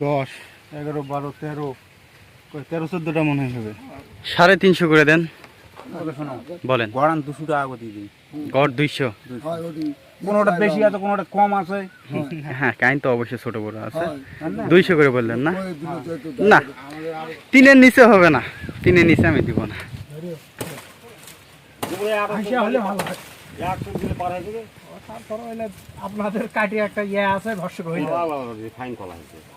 দশ এগারো বারো তেরো কই তেরো চোদ্দোটা মনে হয় হবে সাড়ে তিনশো করে দেন বলেন গড়ান দুশো টাকা করে দিই গড় দুইশো কোনোটা বেশি আছে কোনোটা কম আছে হ্যাঁ কাইন তো অবশ্যই ছোট বড় আছে দুইশো করে বললেন না না তিনের নিচে হবে না তিনের নিচে আমি দিব না আপনাদের কাটি একটা ইয়ে আছে ভর্ষক হইলে ফাইন কলা হয়েছে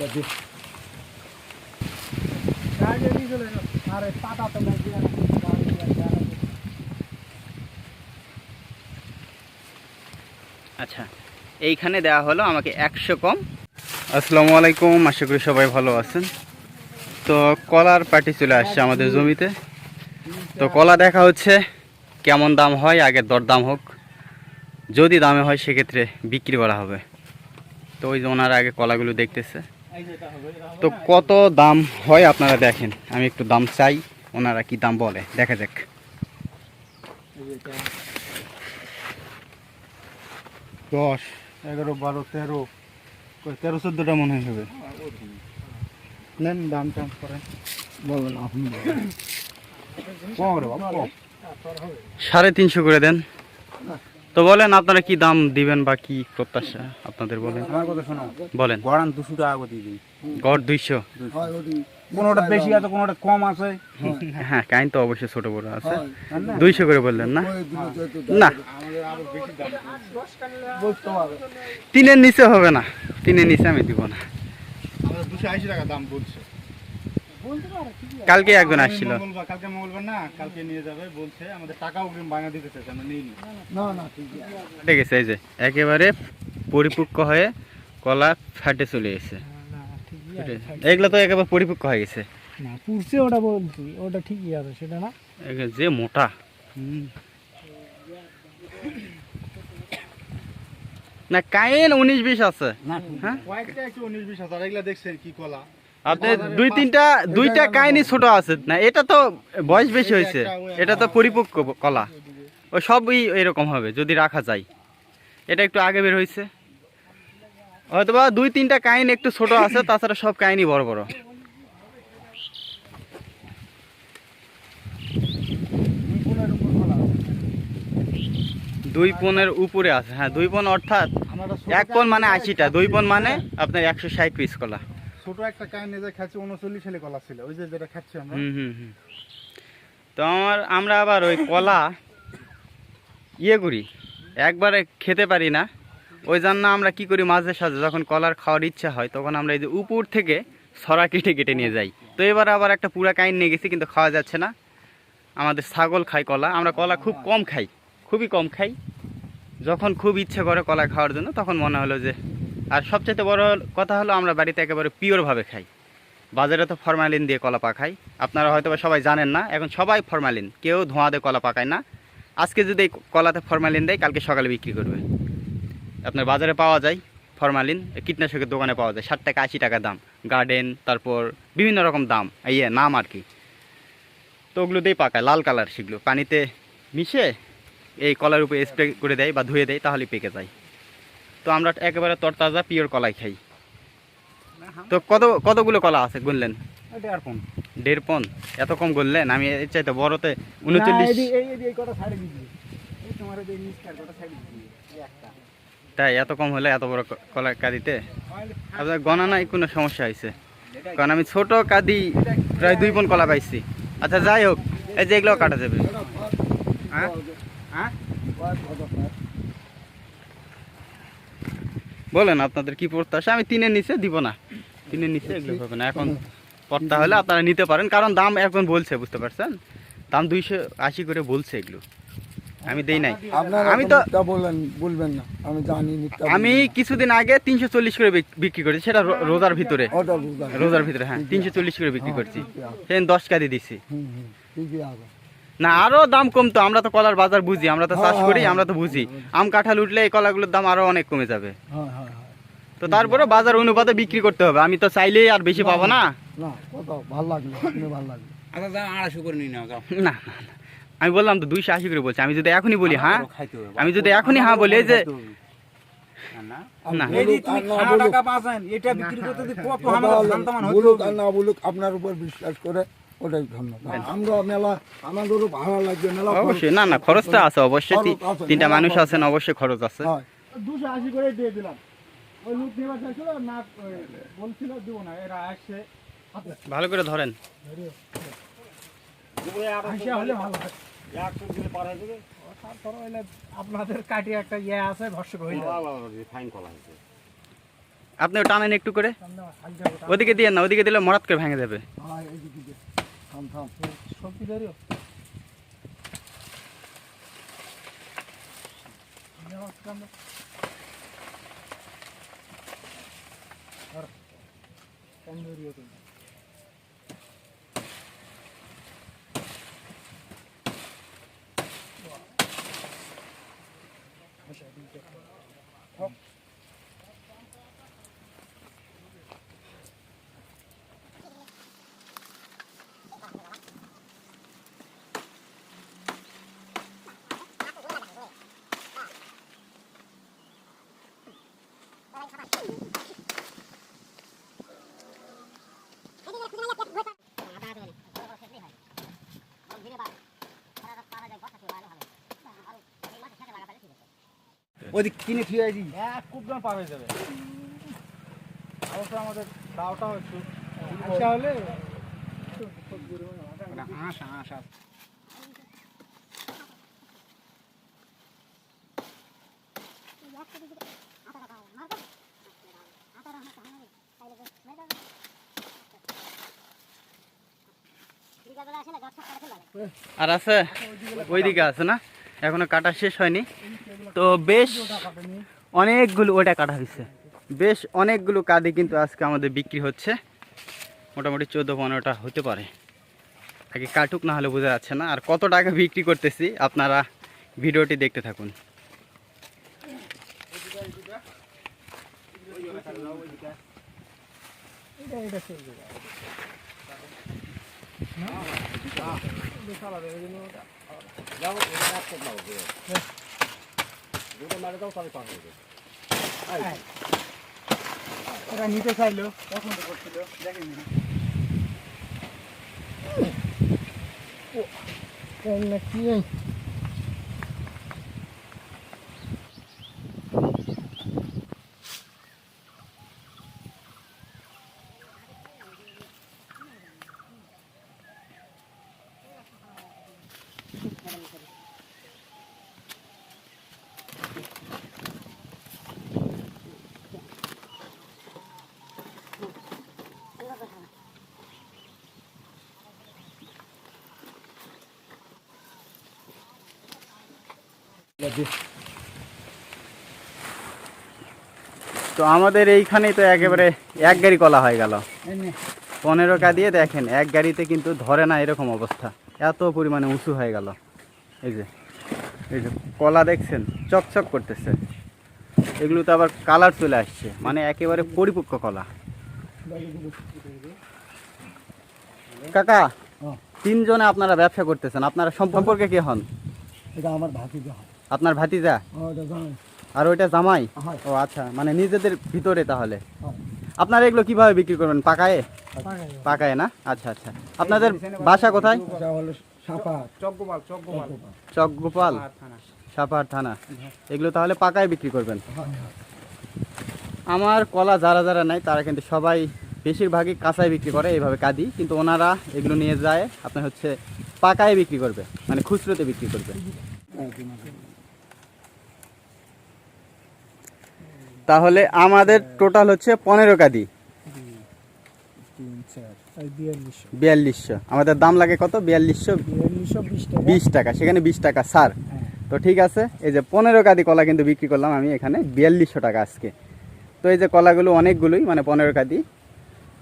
Lebih dari itu, harus ada tata 去 আচ্ছা এইখানে দেওয়া হলো আমাকে একশো কম। আসসালামু আলাইকুম, আশা করি সবাই ভালো আছেন। তো কলার পার্টি চলে আসছে আমাদের জমিতে। তো কলা দেখা হচ্ছে কেমন দাম হয় আগের দরদাম হোক। যদি দামে হয়, সেক্ষেত্রে বিক্রি করা হবে। তো ওই যে ওনারা আগে কলাগুলো দেখতেছে। তো কত দাম হয় আপনারা দেখেন। আমি একটু দাম চাই, ওনারা কি দাম বলে? দেখা যাক। দশ এগারো বারো তেরো কই তেরো চোদ্দোটা মনে হয় হবে। নেন দাম টাম করেন। বলবেন আপনি সাড়ে তিনশো করে দেন। তো বলেন আপনারা কি দাম দিবেন বা কি প্রত্যাশা আপনাদের বলেন? আমার কথা শোনো। বলেন। গড়ান দুশো টাকা করে দিই গড় দুইশো। কোনোটা বেশি আছে কোনোটা কম আছে। হ্যাঁ কাইন তো অবশ্যই ছোট বড় আছে। দুইশো করে বললেন না? না। তিনের নিচে হবে না। তিনের নিচে আমি দিব না। দুশো আশি টাকা দাম বলছে। কালকে একজন আসছিল। কালকে মঙ্গলবার না কালকে নিয়ে যাবে বলছে আমাদের টাকা অগ্রিম বাঙা দিতে চাইছে আমরা নিই না না ঠিক ঠিক আছে এই যে একেবারে পরিপক্ক হয়ে কলা ফাটে চলে এসেছে না ঠিকই ঠিক আছে আছে। এগুলো তো একেবারে পরিপক্ক হয়ে গেছে। না পুরছে ওটা বলছি ওটা ঠিকই আছে সেটা না? যে মোটা। না কাইন উনিশ বিশ আছে। না হ্যাঁ? আপনি দুই তিনটা দুইটা কাহিনী ছোট আছে। না এটা তো বয়স বেশি হয়েছে। এটা তো পরিপক্ক কলা। ও সবই এরকম হবে যদি রাখা যায়। এটা একটু আগে বের হয়েছে। হয়তোবা দুই তিনটা কাহিনী একটু ছোট আছে তাছাড়া সব কাহিনী বড় বড়। দুই পনেরো উপরে আছে হ্যাঁ দুই পন অর্থাৎ এক পন মানে আশিটা দুই পন মানে আপনার একশো ষাট পিস কলা। ছোট একটা কাহিনী যে খাচ্ছে উনচল্লিশ সালে কলা ছিল ওই যে যেটা খাচ্ছি আমরা। হুম হুম হুম। তো আমার আমরা আবার ওই কলা ইয়ে করি একবারে খেতে পারি না। ওই জন্য আমরা কি করি মাঝে সাঝে, যখন কলার খাওয়ার ইচ্ছা হয়, তখন আমরা এই যে উপর থেকে সরা কেটে কেটে নিয়ে যাই। তো এবার আবার একটা পুরা কাইন নিয়ে গেছি, কিন্তু খাওয়া যাচ্ছে না। আমাদের ছাগল খাই কলা, আমরা কলা খুব কম খাই, খুবই কম খাই। যখন খুব ইচ্ছে করে কলা খাওয়ার জন্য, তখন মনে হলো যে, আর সবচেয়ে বড় কথা হলো, আমরা বাড়িতে একেবারে পিওরভাবে খাই। বাজারে তো ফরমালিন দিয়ে কলা পাকায় আপনারা হয়তো সবাই জানেন না, এখন সবাই ফরমালিন কেউ ধোঁয়া দিয়ে কলা পাকায় না। আজকে যদি কলাতে ফরমালিন দেয়, কালকে সকালে বিক্রি করবে। আপনার বাজারে পাওয়া যায় ফরমালিন কীটনাশকের দোকানে পাওয়া যায়। ষাট টাকা আশি টাকা দাম। গার্ডেন তারপর বিভিন্ন রকম দাম। ইয়ে নাম আর কি। তো ওগুলো দিয়েই পাকায় লাল কালার সেগুলো। পানিতে মিশে এই কলার উপরে স্প্রে করে দেয় বা ধুয়ে দেয় তাহলে পেকে যায়। তো আমরা একেবারে তরতাজা পিওর কলাই খাই। তো কত কতগুলো কলা আছে গুনলেন? দেড় পন। এত কম গুনলেন? আমি এর চাইতে বড়তে উনচল্লিশ তাই এত কম হলে এত বড় কলা কাঁদিতে? আপনার গণা নাই, কোনো সমস্যা হয়েছে কারণ আমি ছোট কাঁদি প্রায় দুই পন কলা পাইছি। আচ্ছা যাই হোক, এই যে এগুলো কাটা যাবে। হ্যাঁ? হ্যাঁ? বলেন আপনাদের কি প্রত্যাশা? আমি তিনের নিচে দিব না। তিনের নিচে এগুলো হবে না। এখন পড়তা হলে আপনারা নিতে পারেন, কারণ দাম এখন বলছে, বুঝতে পারছেন? দাম দুইশো আশি করে বলছে এগুলো। আমি দেই নাই। আমি তো বললেন বলবেন না। আমি জানি আমি কিছুদিন আগে তিনশো চল্লিশ করে বিক্রি করেছি সেটা রোজার ভিতরে। রোজার ভিতরে। হ্যাঁ তিনশো চল্লিশ করে বিক্রি করছি। সেদিন দশ কাদি দিছি। না আরও দাম কমতো আমরা তো কলার বাজার বুঝি আমরা তো চাষ হ্যাঁ, করি হ্যাঁ, আমরা তো বুঝি। আম কাঁঠাল উঠলে এই কলাগুলোর দাম আরও অনেক কমে যাবে। হ্যাঁ হ্যাঁ হ্যাঁ। তো তারপরে বাজার অনুপাতে বিক্রি করতে হবে আমি তো চাইলেই আর বেশি পাবো না। না ভালো লাগল ভালো লাগল। আচ্ছা আড়াইশো করে নিই না না, না। আমি বললাম তো দুইশো আশি করে বলছি। আমি যদি এখনই বলি হ্যাঁ। আমি যদি এখনই হ্যাঁ বলি যে না, না। আর না। এই যে বলুক তুমি আর না খাওয়া বলুক, টাকা পাচ্ছেন, এটা বিক্রি করতে যদি কত কথা আমাদের হলো, ধান তামান হতে বলুক হবে। আর না বলুক আপনার উপর বিশ্বাস করে ওটাই ধন্যবাদ আমরা মেলা আমাদেরও ভালো লাগবে মেলা অবশ্যই না না খরচটা আছে অবশ্যই তি- খরচ আছে, তিনটা মানুষ আছেন অবশ্যই খরচ আছে। দুশো আশি করে দিয়ে দিলাম। ওই লোক নেবার চাইছিল না বলছিল দিব না এরা আসছে ভালো করে ধরেন। হলে ভালো হয়। তারপরে হইলে আপনাদের কাটিয়ে একটা ইয়ে আছে ভর্ষ হয়ে যাবে আপনিও টানেন একটু করে। ওদিকে দিয়ে না, ওদিকে দিলে মরাত করে ভেঙে যাবে। সবজি ওদিক কিনে থুয়ে আইছি। এক কুপ দাম পার হয়ে যাবে অবশ্য আমাদের দাওটাও একটু আচ্ছা হলে ওটা আঁশ, আঁশ আছে। আর আছে ওইদিকে আছে না এখনও কাটা শেষ হয়নি। তো বেশ অনেকগুলো, ওটা কাটা হয়েছে। বেশ অনেকগুলো কাঁদি কিন্তু আজকে আমাদের বিক্রি হচ্ছে। মোটামুটি চোদ্দ পনেরোটা হতে পারে। আগে কাটুক, না হলে বোঝা যাচ্ছে না। আর কত টাকা বিক্রি করতেছি, আপনারা ভিডিওটি দেখতে থাকুন। এটা এটা নিতে চাইলো পছন্দ করছিল দেখেন কি তো আমাদের এইখানেই তো একেবারে এক গাড়ি কলা হয়ে গেল। পনেরো কা দিয়ে দেখেন এক গাড়িতে কিন্তু ধরে না এরকম অবস্থা। এত পরিমাণে উঁচু হয়ে গেল। এই যে এই যে কলা দেখছেন চকচক করতেছে। এগুলো তো আবার কালার চলে আসছে মানে একেবারে পরিপক্ক কলা। কাকা হ্যাঁ। তিনজনে আপনারা ব্যবসা করতেছেন আপনারা সম্পর্কে কে হন? এটা আমার ভাতি হয় আপনার ভাতিজা? আর ওইটা জামাই? ও আচ্ছা মানে নিজেদের ভিতরে তাহলে? হ্যাঁ। আপনারা এগুলো কীভাবে বিক্রি করবেন পাকায়ে? পাকায়। না? আচ্ছা আচ্ছা। আপনাদের বাসা কোথায়? চকগোপাল। চকগোপাল। থানা। সাপার থানা। এগুলো তাহলে পাকায় বিক্রি করবেন? আমার কলা যারা যারা নাই তারা কিন্তু সবাই বেশিরভাগই কাঁচায় বিক্রি করে এইভাবে কাদি। কিন্তু ওনারা এগুলো নিয়ে যায় আপনার হচ্ছে পাকায় বিক্রি করবে মানে খুচরোতে বিক্রি করবে। তাহলে আমাদের টোটাল হচ্ছে পনেরো কাদি। বিয়াল্লিশশো। আমাদের দাম লাগে কত? বিয়াল্লিশশো বিশ টাকা। সেখানে বিশ টাকা সার। তো ঠিক আছে, এই যে পনেরো কাদি কলা কিন্তু বিক্রি করলাম আমি এখানে বিয়াল্লিশশো টাকা আজকে। তো এই যে কলাগুলো অনেকগুলোই মানে পনেরো কাদি।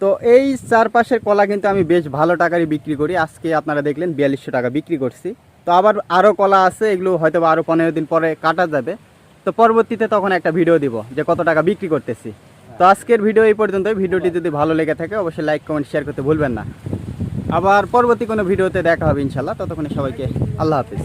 তো এই চারপাশের কলা কিন্তু আমি বেশ ভালো টাকারই বিক্রি করি। আজকে আপনারা দেখলেন বিয়াল্লিশশো টাকা বিক্রি করছি। তো আবার আরও কলা আছে, এগুলো হয়তো বা আরও পনেরো দিন পরে কাটা যাবে। তো পরবর্তীতে তখন একটা ভিডিও দিব যে কত টাকা বিক্রি করতেছি। তো আজকের ভিডিও এই পর্যন্ত ভিডিওটি যদি ভালো লেগে থাকে, অবশ্যই লাইক কমেন্ট শেয়ার করতে ভুলবেন না। আবার পরবর্তী কোনো ভিডিওতে দেখা হবে ইনশাল্লাহ ততক্ষণে সবাইকে আল্লাহ হাফিজ।